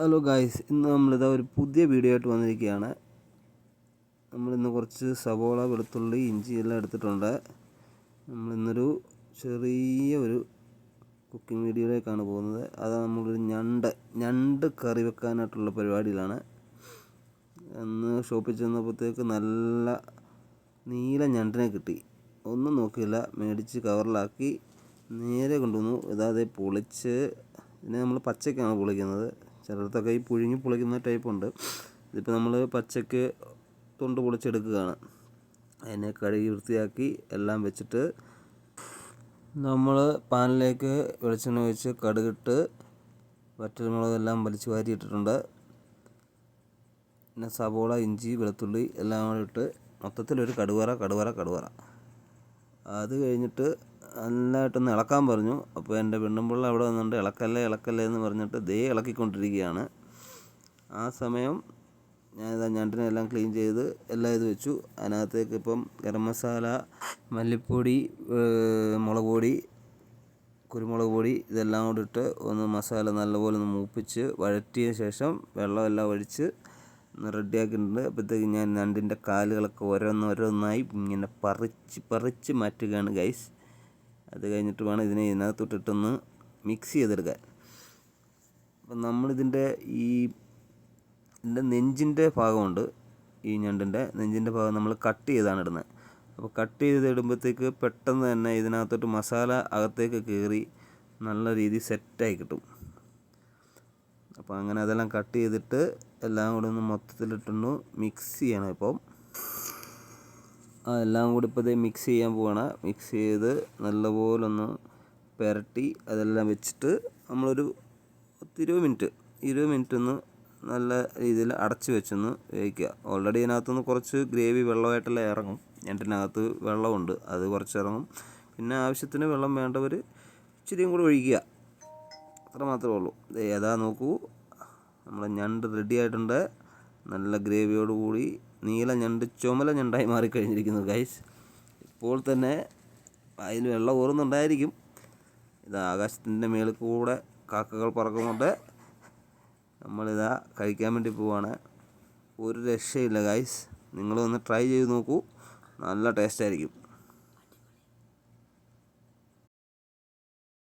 Hello guys ഇന്ന് നമ്മളിതാ ഒരു പുതിയ വീഡിയോ ആയിട്ട് വന്നിരിക്കുകയാണ്. നമ്മളിന്ന് കുറച്ച് സവോള വെളുത്തുള്ളി ഇഞ്ചി എല്ലാം എടുത്തിട്ടുണ്ട്. നമ്മളിന്നൊരു ചെറിയ ഒരു കുക്കിംഗ് വീഡിയോയിലേക്കാണ് പോകുന്നത്. അതാ നമ്മളൊരു ഞണ്ട് ഞണ്ട് കറി വെക്കാനായിട്ടുള്ള പരിപാടിയിലാണ്. അന്ന് ഷോപ്പിൽ ചെന്നപ്പോഴത്തേക്ക് നല്ല നീല ഞണ്ടിനെ കിട്ടി. ഒന്നും നോക്കിയില്ല. മേടിച്ച് കവറിലാക്കി നേരെ കൊണ്ടുവന്നു. ഇതാതെ പൊളിച്ച്. ഇതിനെ നമ്മൾ പച്ചയ്ക്കാണ് പൊളിക്കുന്നത്. ചിലടത്തൊക്കെ ഈ പുഴുങ്ങി പൊളിക്കുന്ന ടൈപ്പ് ഉണ്ട് ഇതിപ്പോൾ നമ്മൾ പച്ചക്ക് തൊണ്ട് പൊളിച്ചെടുക്കുകയാണ്. അതിനെ കഴുകി വൃത്തിയാക്കി എല്ലാം വെച്ചിട്ട് നമ്മൾ പാനിലേക്ക് വെളിച്ചെണ്ണ ഒഴിച്ച് കടുകിട്ട് വറ്റൽമുളകെല്ലാം വലിച്ചു വാരിയിട്ടിട്ടുണ്ട്. പിന്നെ സവോള ഇഞ്ചി വെളുത്തുള്ളി എല്ലാം കൂടി ഇട്ട് മൊത്തത്തിലൊരു കടുവറ കടുവറ കടുവറ. അത് കഴിഞ്ഞിട്ട് നല്ലതായിട്ടൊന്ന് ഇളക്കാൻ പറഞ്ഞു. അപ്പോൾ എന്റെ പെണ്ണുമ്പിള്ള അവിടെ വന്നിട്ട് ഇളക്കല്ലേ ഇളക്കല്ലേ എന്ന് പറഞ്ഞിട്ട് ദേ ഇളക്കിക്കൊണ്ടിരിക്കുകയാണ്. ആ സമയം ഞാനിതാ ഞണ്ടിനെ എല്ലാം ക്ലീൻ ചെയ്ത് എല്ലാം ഇത് വെച്ചു. അതിനകത്തേക്ക് ഇപ്പം ഗരം മസാല മല്ലിപ്പൊടി മുളക് പൊടി കുരുമുളക് പൊടി ഇതെല്ലാം കൂടി ഇട്ട് ഒന്ന് മസാല നല്ലപോലെ ഒന്ന് മൂപ്പിച്ച് വഴറ്റിയ ശേഷം വെള്ളമെല്ലാം ഒഴിച്ച് റെഡിയാക്കിയിട്ടുണ്ട്. അപ്പോഴത്തേക്ക് ഞാൻ ഞണ്ടിന്റെ കാലുകളൊക്കെ ഓരോന്നോരോന്നായി ഇങ്ങനെ പറിച്ച് പറിച്ച് മാറ്റുകയാണ് ഗൈസ് അത് കഴിഞ്ഞിട്ട് വേണം ഇതിനെ ഇതിനകത്തോട്ടിട്ടൊന്ന് മിക്സ് ചെയ്തെടുക്കാൻ. അപ്പം നമ്മളിതിന്റെ ഈ ഇതിന്റെ നെഞ്ചിന്റെ ഭാഗമുണ്ട്. ഈ ഞണ്ടിന്റെ നെഞ്ചിന്റെ ഭാഗം നമ്മൾ കട്ട് ചെയ്താണ് ഇടുന്നത്. അപ്പോൾ കട്ട് ചെയ്ത് ഇടുമ്പോഴത്തേക്ക് പെട്ടെന്ന് തന്നെ ഇതിനകത്തോട്ട് മസാല അകത്തേക്ക് കയറി നല്ല രീതിയിൽ സെറ്റായി കിട്ടും. അപ്പോൾ അങ്ങനെ അതെല്ലാം കട്ട് ചെയ്തിട്ട് എല്ലാം കൂടെ ഒന്ന് മൊത്തത്തിലിട്ടൊന്ന് മിക്സ് ചെയ്യണം ഇപ്പം. എല്ലാം കൂടി ഇപ്പോൾ ഇത് മിക്സ് ചെയ്യാൻ പോവാണ്. മിക്സ് ചെയ്ത് നല്ലപോലെ ഒന്ന് പുരട്ടി അതെല്ലാം വെച്ചിട്ട് നമ്മളൊരു പത്തിരുപത് മിനിറ്റ് ഇരുപത് മിനിറ്റ് ഒന്ന് നല്ല രീതിയിൽ അടച്ച് വെച്ചൊന്ന് വേവിക്കുക. ഓൾറെഡി ഇതിനകത്തുനിന്ന് കുറച്ച് ഗ്രേവി വെള്ളമായിട്ടെല്ലാം ഇറങ്ങും. ഞണ്ടിനകത്ത് വെള്ളമുണ്ട്. അത് കുറച്ച് ഇറങ്ങും പിന്നെ ആവശ്യത്തിന് വെള്ളം വേണ്ടവർ ഇച്ചിരിയും കൂടി ഒഴിക്കുക. അത്ര മാത്രമേ ഉള്ളൂ. ഏതാ നോക്കൂ. നമ്മുടെ ഞണ്ട് റെഡി ആയിട്ടുണ്ട്. നല്ല ഗ്രേവിയോടുകൂടി നീല ഞണ്ട് ചുമല ഞണ്ടായി മാറിക്കഴിഞ്ഞിരിക്കുന്നു ഗൈസ് ഇപ്പോൾ തന്നെ അതിന് വെള്ളം ഊറുന്നുണ്ടായിരിക്കും. ഇത് ആകാശത്തിന്റെ മേളിൽ കൂടെ കാക്കകൾ പറക്കുന്നുണ്ട്. നമ്മളിതാ കഴിക്കാൻ വേണ്ടി പോവാണ്. ഒരു രക്ഷയില്ല ഗൈസ് നിങ്ങളൊന്ന് ട്രൈ ചെയ്ത് നോക്കൂ. നല്ല ടേസ്റ്റ് ആയിരിക്കും.